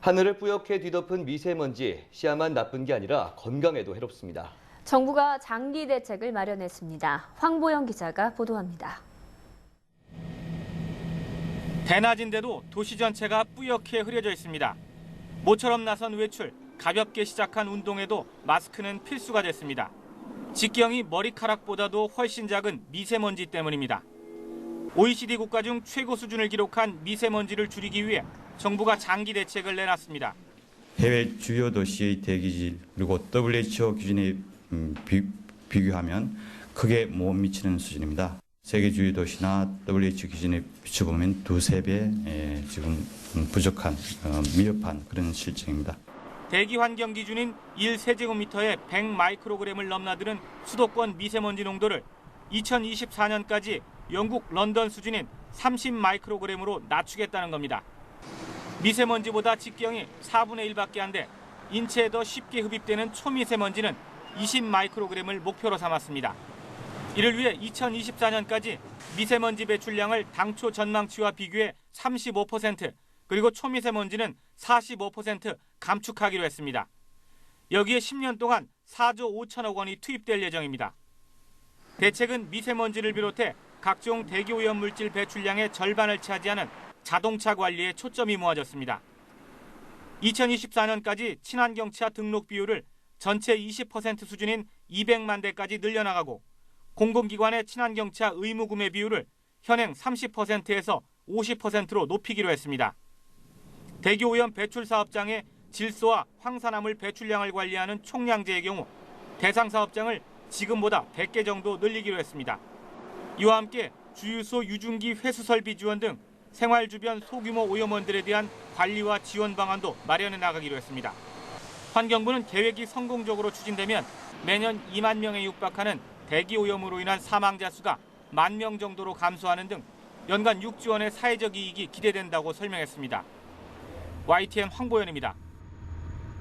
하늘을 뿌옇게 뒤덮은 미세먼지, 시야만 나쁜 게 아니라 건강에도 해롭습니다. 정부가 장기 대책을 마련했습니다. 황보영 기자가 보도합니다. 대낮인데도 도시 전체가 뿌옇게 흐려져 있습니다. 모처럼 나선 외출, 가볍게 시작한 운동에도 마스크는 필수가 됐습니다. 직경이 머리카락보다도 훨씬 작은 미세먼지 때문입니다. OECD 국가 중 최고 수준을 기록한 미세먼지를 줄이기 위해 정부가 장기 대책을 내놨습니다. 해외 주요 도시의 대기질 그리고 WHO 기준에 음, 비, 비교하면 크게 못 미치는 수준입니다. 세계 주요 도시나 WHO 기준에 비춰보면 두세 배 예, 지금 음, 부족한 어, 미흡한 그런 실정입니다. 대기 환경 기준인 1세제곱미터에 100 마이크로그램을 넘나드는 수도권 미세먼지 농도를 2024년까지 영국 런던 수준인 30 마이크로그램으로 낮추겠다는 겁니다. 미세먼지보다 직경이 4분의 1밖에 안 돼 인체에 더 쉽게 흡입되는 초미세먼지는 20 마이크로그램을 목표로 삼았습니다. 이를 위해 2024년까지 미세먼지 배출량을 당초 전망치와 비교해 35% 그리고 초미세먼지는 45% 감축하기로 했습니다. 여기에 10년 동안 4조 5천억 원이 투입될 예정입니다. 대책은 미세먼지를 비롯해 각종 대기오염 물질 배출량의 절반을 차지하는 자동차 관리에 초점이 모아졌습니다. 2024년까지 친환경차 등록 비율을 전체 20% 수준인 200만 대까지 늘려나가고 공공기관의 친환경차 의무 구매 비율을 현행 30%에서 50%로 높이기로 했습니다. 대기오염 배출 사업장의 질소와 황산화물 배출량을 관리하는 총량제의 경우 대상 사업장을 지금보다 100개 정도 늘리기로 했습니다. 이와 함께 주유소 유증기 회수 설비 지원 등 생활 주변 소규모 오염원들에 대한 관리와 지원 방안도 마련해 나가기로 했습니다. 환경부는 계획이 성공적으로 추진되면 매년 2만 명에 육박하는 대기 오염으로 인한 사망자 수가 만명 정도로 감소하는 등 연간 6조 원의 사회적 이익이 기대된다고 설명했습니다. YTN 황보현입니다.